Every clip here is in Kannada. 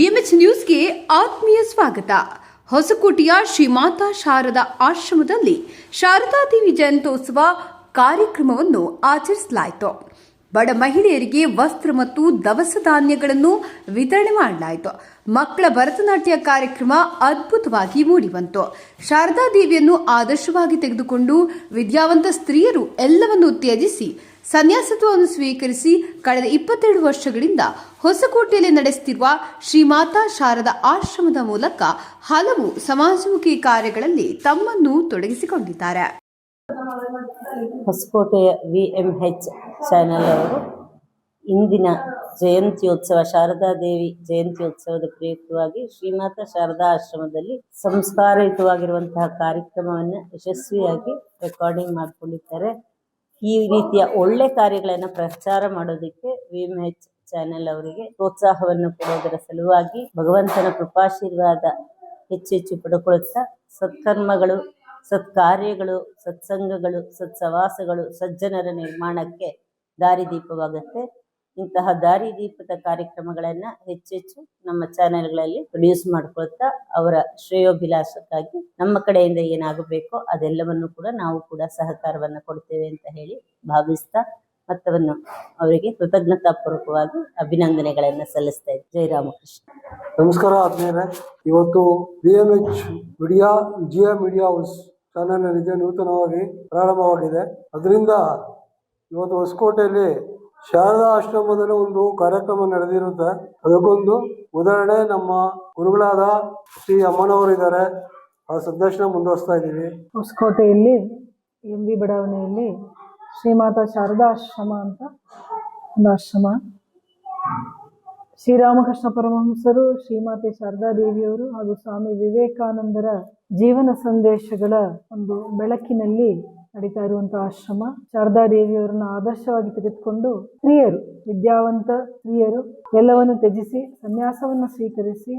ವಿಎಂಎಚ್ ನ್ಯೂಸ್ಗೆ ಆತ್ಮೀಯ ಸ್ವಾಗತ. ಹೊಸಕೋಟೆಯ ಶ್ರೀಮಾತಾ ಶಾರದಾ ಆಶ್ರಮದಲ್ಲಿ ಶಾರದಾದೇವಿ ಜಯಂತೋತ್ಸವ ಕಾರ್ಯಕ್ರಮವನ್ನು ಆಚರಿಸಲಾಯಿತು. ಬಡ ಮಹಿಳೆಯರಿಗೆ ವಸ್ತ್ರ ಮತ್ತು ದವಸ ಧಾನ್ಯಗಳನ್ನು ವಿತರಣೆ ಮಾಡಲಾಯಿತು. ಮಕ್ಕಳ ಭರತನಾಟ್ಯ ಕಾರ್ಯಕ್ರಮ ಅದ್ಭುತವಾಗಿ ಮೂಡಿಬಂತು. ಶಾರದಾ ದೇವಿಯನ್ನು ಆದರ್ಶವಾಗಿ ತೆಗೆದುಕೊಂಡು ವಿದ್ಯಾವಂತ ಸ್ತ್ರೀಯರು ಎಲ್ಲವನ್ನು ತ್ಯಜಿಸಿ ಸನ್ಯಾಸತ್ವವನ್ನು ಸ್ವೀಕರಿಸಿ ಕಳೆದ ಇಪ್ಪತ್ತೆರಡು ವರ್ಷಗಳಿಂದ ಹೊಸಕೋಟೆಯಲ್ಲಿ ನಡೆಸುತ್ತಿರುವ ಶ್ರೀಮಾತಾ ಶಾರದಾ ಆಶ್ರಮದ ಮೂಲಕ ಹಲವು ಸಮಾಜಮುಖಿ ಕಾರ್ಯಗಳಲ್ಲಿ ತಮ್ಮನ್ನು ತೊಡಗಿಸಿಕೊಂಡಿದ್ದಾರೆ. ಹೊಸಕೋಟೆಯ ವಿ ಎಂ ಹೆಚ್ ಚಾನೆಲ್ ಅವರು ಇಂದಿನ ಜಯಂತ್ಯೋತ್ಸವ ಶಾರದಾದೇವಿ ಜಯಂತ್ಯೋತ್ಸವದ ಪ್ರಯುಕ್ತವಾಗಿ ಶ್ರೀಮಾತ ಶಾರದಾ ಆಶ್ರಮದಲ್ಲಿ ಸಂಸ್ಕಾರಯುತವಾಗಿರುವಂತಹ ಕಾರ್ಯಕ್ರಮವನ್ನು ಯಶಸ್ವಿಯಾಗಿ ರೆಕಾರ್ಡಿಂಗ್ ಮಾಡಿಕೊಂಡಿದ್ದಾರೆ. ಈ ರೀತಿಯ ಒಳ್ಳೆ ಕಾರ್ಯಗಳನ್ನು ಪ್ರಚಾರ ಮಾಡೋದಕ್ಕೆ ವಿ ಎಂ ಹೆಚ್ ಚಾನೆಲ್ ಅವರಿಗೆ ಪ್ರೋತ್ಸಾಹವನ್ನು ಕೊಡೋದರ ಸಲುವಾಗಿ ಭಗವಂತನ ಕೃಪಾಶೀರ್ವಾದ ಹೆಚ್ಚು ಹೆಚ್ಚು ಪಡ್ಕೊಳ್ತಾ ಸತ್ಕರ್ಮಗಳು, ಸತ್ಕಾರ್ಯಗಳು, ಸತ್ಸಂಗಗಳು, ಸತ್ಸವಾಸಗಳು, ಸಜ್ಜನರ ನಿರ್ಮಾಣಕ್ಕೆ ದಾರಿದೀಪವಾಗುತ್ತೆ ಇಂತಹ ದಾರಿದೀಪದ ಕಾರ್ಯಕ್ರಮಗಳನ್ನ ಹೆಚ್ಚೆಚ್ಚು ನಮ್ಮ ಚಾನೆಲ್ಗಳಲ್ಲಿ ಪ್ರೊಡ್ಯೂಸ್ ಮಾಡ್ಕೊಳ್ತಾ ಅವರ ಶ್ರೇಯೋಭಿಲಾಷಕ್ಕಾಗಿ ನಮ್ಮ ಕಡೆಯಿಂದ ಏನಾಗಬೇಕೋ ಅದೆಲ್ಲವನ್ನು ಕೂಡ ನಾವು ಕೂಡ ಸಹಕಾರವನ್ನು ಕೊಡ್ತೇವೆ ಅಂತ ಹೇಳಿ ಭಾವಿಸ್ತಾ ಮತ್ತವನ್ನು ಅವರಿಗೆ ಕೃತಜ್ಞತಾಪೂರ್ವಕವಾಗಿ ಅಭಿನಂದನೆಗಳನ್ನು ಸಲ್ಲಿಸ್ತಾ ಇದ್ದೆ. ಜೈ ರಾಮಕೃಷ್ಣ. ನಮಸ್ಕಾರ ಆತ್ಮೀಯರೇ. ಇವತ್ತು B M H media Vijaya media house channel ನೂತನವಾಗಿ ಪ್ರಾರಂಭವಾಗಿದೆ. ಅದರಿಂದ ಇವತ್ತು ಹೊಸಕೋಟೆಯಲ್ಲಿ ಶಾರದಾ ಆಶ್ರಮದಲ್ಲಿ ಒಂದು ಕಾರ್ಯಕ್ರಮ ನಡೆದಿರುತ್ತೆ. ಅದಕ್ಕೊಂದು ಉದಾಹರಣೆ, ನಮ್ಮ ಗುರುಗಳಾದ ಶ್ರೀ ಅಮ್ಮನವರು ಇದ್ದಾರೆ. ಆ ಸಂದರ್ಶನ ಮುಂದುವರಿಸ್ತಾ ಇದ್ದೀವಿ. ಹೊಸಕೋಟೆಯಲ್ಲಿ, ಎಂ ವಿ ಬಡಾವಣೆಯಲ್ಲಿ ಶ್ರೀಮಾತಾ ಶಾರದಾ ಆಶ್ರಮ ಅಂತ ಒಂದು ಆಶ್ರಮ. ಶ್ರೀರಾಮಕೃಷ್ಣ ಪರಮಹಂಸರು ಶ್ರೀಮಾತೆ ಶಾರದಾ ದೇವಿಯವರು ಹಾಗೂ ಸ್ವಾಮಿ ವಿವೇಕಾನಂದರ ಜೀವನ ಸಂದೇಶಗಳ ಒಂದು ಬೆಳಕಿನಲ್ಲಿ ನಡೀತಾ ಇರುವಂತಹ ಆಶ್ರಮ, ಶಾರದಾ ದೇವಿಯವರನ್ನ ಆದರ್ಶವಾಗಿ ತೆಗೆದುಕೊಂಡು ಸ್ತ್ರೀಯರು, ವಿದ್ಯಾವಂತ ಸ್ತ್ರೀಯರು ಎಲ್ಲವನ್ನು ತ್ಯಜಿಸಿ, ಸನ್ಯಾಸವನ್ನು ಸ್ವೀಕರಿಸಿ,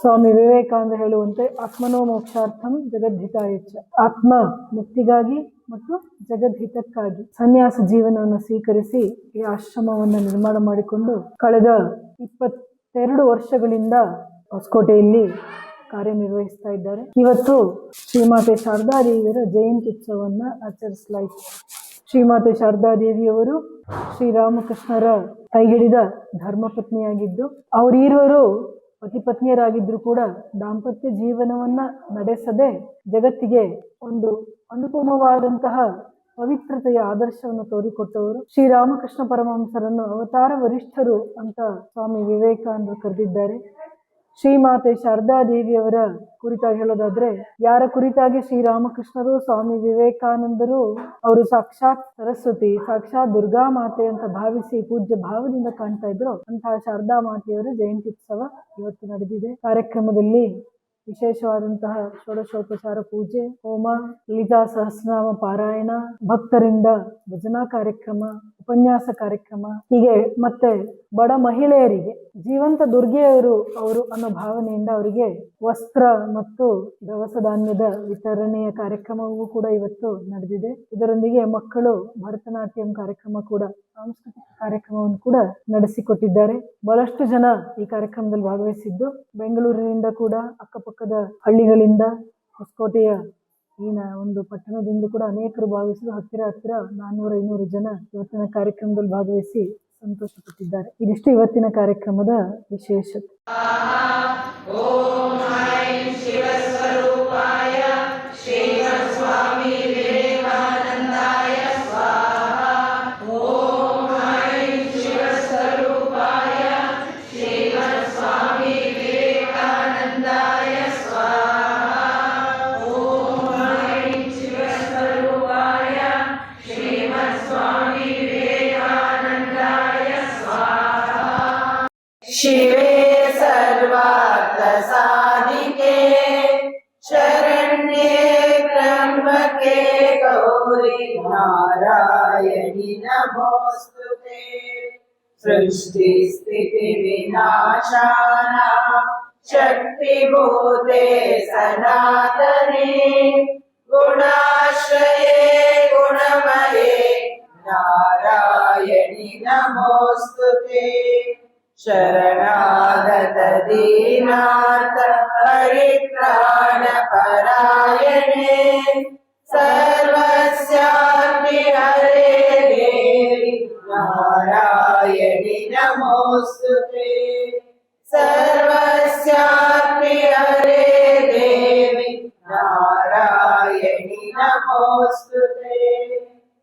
ಸ್ವಾಮಿ ವಿವೇಕಾನಂದ ಹೇಳುವಂತೆ ಆತ್ಮನೋ ಮೋಕ್ಷಾರ್ಥಂ ಜಗದ್ಹಿತಾಯಚ್ಚ ಆತ್ಮ ಮುಕ್ತಿಗಾಗಿ ಮತ್ತು ಜಗದ್ಹಿತಕ್ಕಾಗಿ ಸನ್ಯಾಸ ಜೀವನವನ್ನು ಸ್ವೀಕರಿಸಿ ಈ ಆಶ್ರಮವನ್ನು ನಿರ್ಮಾಣ ಮಾಡಿಕೊಂಡು, ಕಳೆದ ಇಪ್ಪತ್ತೆರಡು ವರ್ಷಗಳಿಂದ ಹೊಸಕೋಟೆಯಲ್ಲಿ ಕಾರ್ಯನಿರ್ವಹಿಸ್ತಾ ಇದ್ದಾರೆ. ಇವತ್ತು ಶ್ರೀಮಾತೆ ಶಾರದಾ ದೇವಿಯರ ಜಯಂತಿ ಉತ್ಸವವನ್ನು ಆಚರಿಸಲಾಯಿತು. ಶ್ರೀಮಾತೆ ಶಾರದಾ ದೇವಿಯವರು ಶ್ರೀರಾಮಕೃಷ್ಣರ ಕೈಗಿಡಿದ ಧರ್ಮಪತ್ನಿಯಾಗಿದ್ದು ಅವರಿರುವರು ಪತಿ ಪತ್ನಿಯರಾಗಿದ್ರು ಕೂಡ ದಾಂಪತ್ಯ ಜೀವನವನ್ನ ನಡೆಸದೆ ಜಗತ್ತಿಗೆ ಒಂದು ಅನುಪಮವಾದಂತಹ ಪವಿತ್ರತೆಯ ಆದರ್ಶವನ್ನು ತೋರಿಕೊಟ್ಟವರು ಶ್ರೀರಾಮಕೃಷ್ಣ ಪರಮಹಂಸರನ್ನು ಅವತಾರ ವರಿಷ್ಠರು ಅಂತ ಸ್ವಾಮಿ ವಿವೇಕಾನಂದರು ಕರೆದಿದ್ದಾರೆ. ಶ್ರೀಮಾತೆ ಶಾರದಾ ದೇವಿಯವರ ಕುರಿತಾಗಿ ಹೇಳೋದಾದ್ರೆ, ಯಾರ ಕುರಿತಾಗಿ ಶ್ರೀರಾಮಕೃಷ್ಣರು, ಸ್ವಾಮಿ ವಿವೇಕಾನಂದರು ಅವರು ಸಾಕ್ಷಾತ್ ಸರಸ್ವತಿ, ಸಾಕ್ಷಾತ್ ದುರ್ಗಾ ಮಾತೆ ಅಂತ ಭಾವಿಸಿ ಪೂಜ್ಯ ಭಾವದಿಂದ ಕಾಣ್ತಾ ಇದ್ರು ಅಂತಹ ಶಾರದಾ ಮಾತೆಯವರ ಜಯಂತಿ ಉತ್ಸವ ಇವತ್ತು ನಡೆದಿದೆ. ಕಾರ್ಯಕ್ರಮದಲ್ಲಿ ವಿಶೇಷವಾದಂತಹ ಷೋಡಶೋಪಚಾರ ಪೂಜೆ, ಹೋಮ, ಲಲಿತಾ ಸಹಸ್ರನಾಮ ಪಾರಾಯಣ, ಭಕ್ತರಿಂದ ಭಜನಾ ಕಾರ್ಯಕ್ರಮ ಉಪನ್ಯಾಸ ಕಾರ್ಯಕ್ರಮ, ಹೀಗೆ ಮತ್ತೆ ಬಡ ಮಹಿಳೆಯರಿಗೆ, ಜೀವಂತ ದುರ್ಗೆಯವರು ಅವರು ಅನ್ನೋ ಭಾವನೆಯಿಂದ ಅವರಿಗೆ ವಸ್ತ್ರ ಮತ್ತು ದವಸ ಧಾನ್ಯದ ವಿತರಣೆಯ ಕಾರ್ಯಕ್ರಮವೂ ಕೂಡ ಇವತ್ತು ನಡೆದಿದೆ. ಇದರೊಂದಿಗೆ ಮಕ್ಕಳು ಭರತನಾಟ್ಯಂ ಕಾರ್ಯಕ್ರಮ ಕೂಡ, ಸಾಂಸ್ಕೃತಿಕ ಕಾರ್ಯಕ್ರಮವನ್ನು ಕೂಡ ನಡೆಸಿಕೊಟ್ಟಿದ್ದಾರೆ. ಬಹಳಷ್ಟು ಜನ ಈ ಕಾರ್ಯಕ್ರಮದಲ್ಲಿ ಭಾಗವಹಿಸಿದ್ದು, ಬೆಂಗಳೂರಿನಿಂದ ಕೂಡ ಅಕ್ಕಪಕ್ಕದ ಹಳ್ಳಿಗಳಿಂದ ಹೊಸಕೋಟೆಯ ಈ ಒಂದು ಪಟ್ಟಣದಿಂದ ಕೂಡ ಅನೇಕರು ಭಾಗವಹಿಸಿದ್ರು ಹತ್ತಿರ ಹತ್ತಿರ ನಾನ್ನೂರ ಐನೂರು ಜನ ಇವತ್ತಿನ ಕಾರ್ಯಕ್ರಮದಲ್ಲಿ ಭಾಗವಹಿಸಿ ಸಂತೋಷ ಪಟ್ಟಿದ್ದಾರೆ ಇದಿಷ್ಟು ಇವತ್ತಿನ ಕಾರ್ಯಕ್ರಮದ ವಿಶೇಷತೆ. शिवे सर्वार्थसाधिके शरण्ये त्र्यम्बके गौरि नारायणि नमोऽस्तु ते सृष्टिस्थितिविनाशानां शक्तिभूते सनातने गुणाश्रये गुणमये नारायणि नमोऽस्तु ते शरणागत दीनाथ परित्राण परायणे सर्वस्यापि हरे देवि नारायणि नमोऽस्तु ते। सर्वस्यापि हरे देवि नारायणि नमोऽस्तु ते।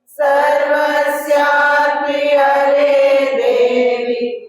सर्वस्यापि हरे देवि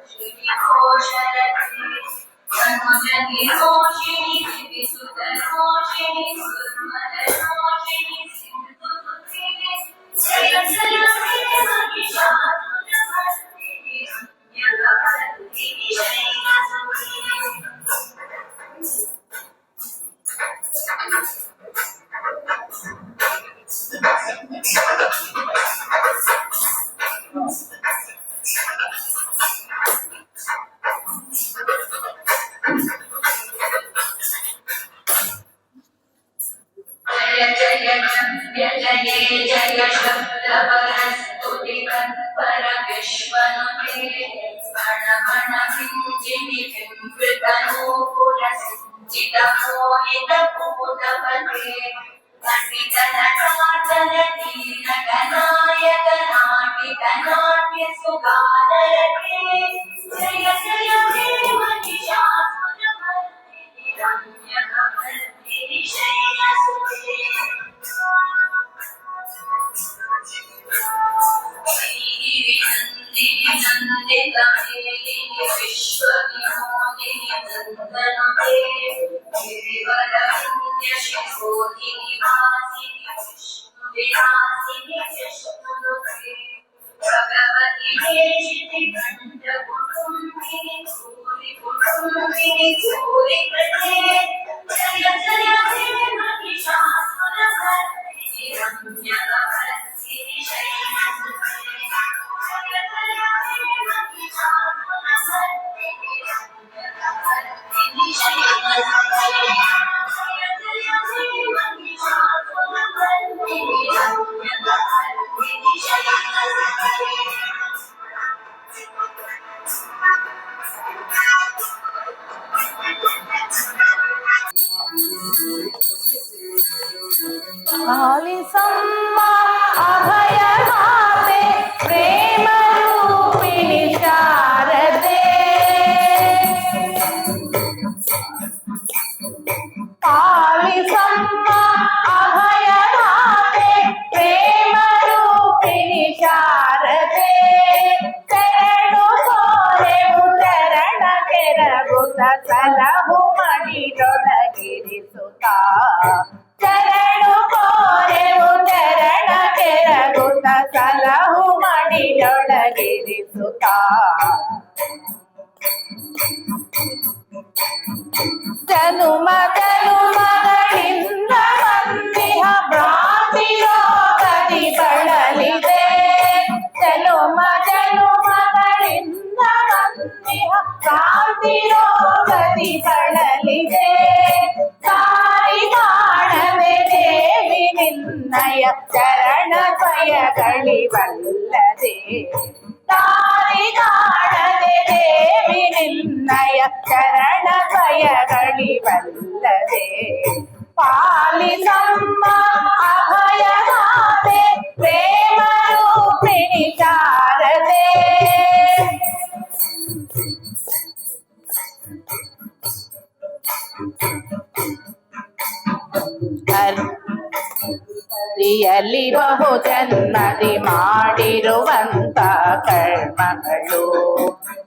Thank you. Thank you. ಮಡಿದೊಳಗಿರಿಸುತ್ತ ಜನುಮ ಜನುಮಗಳಿಂದ ಬಂದಿಹ ಭ್ರಾಂತಿಯೋಗದಿ ಬಳಲಿದೆ ಜನುಮ ಜನುಮಗಳಿಂದ ಬಂದಿಹ ಭ್ರಾಂತಿಯೋಗದಿ ಬಳಲಿದೆ ತಾಯಿ ಕಾಣವೆ ದೇವಿ ನಿನ್ನಯ ಚರಣ ದ್ವಯಗಳಿವಲ್ಲದೆ താഴികാണതെ ദേവി നിന്നയ ചരണഭയകളി വല്ലതേ പാലി സമ്മാ ಪರಿಯಲ್ಲಿ ಬಹು ಜನ್ಮದಿ ಮಾಡಿರುವಂತ ಕರ್ಮಗಳು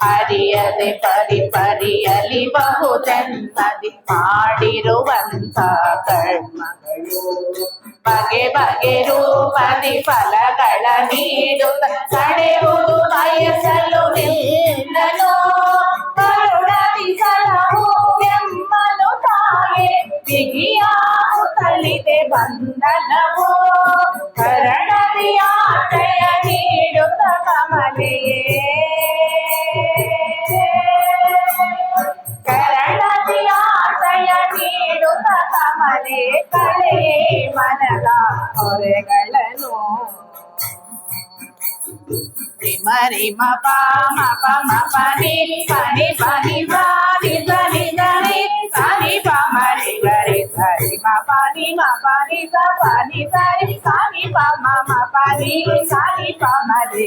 ಅರಿಯದೆ ಪರಿ ಪರಿಯಲಿ ಬಹು ಜನ್ಮದಿ ಮಾಡಿರುವಂತ ಕರ್ಮಗಳು ಬಗೆ ಬಗೆ ರೂಪದಿ ಫಲಗಳ ನೀಡುತ್ತ ಕಡೆಯುವುದು ಬಯಸಲು ನಿಲ್ಲನು ಕರುಣದಿ ಸಲಹು ಎಮ್ಮನು ತಾಯೆ ಬಿಗಿಯಾಗುತ್ತಲಿದೆ ಬಂಧನವು ಕರಣದಿ ಆಶ್ರಯ ನೀಡುತ್ತ ಕಮಲೆಯೇ ಕರಣದಿ ಆಶ್ರಯ ನೀಡುತ್ತ ಕಮಲೆ ಕಲೆ ಮನದ ಹೊರೆಗಳನ್ನು ಮರಿ ಮ ಪ ಮ ಪ ಮ ಪ ನಿ ಪನಿ ಪನಿ ಪ ನಿ ಸ పా మరి గరి గరి మా పాని మా పాని సా పాని సరి సాని పా మా మా పాని సాని పా మరి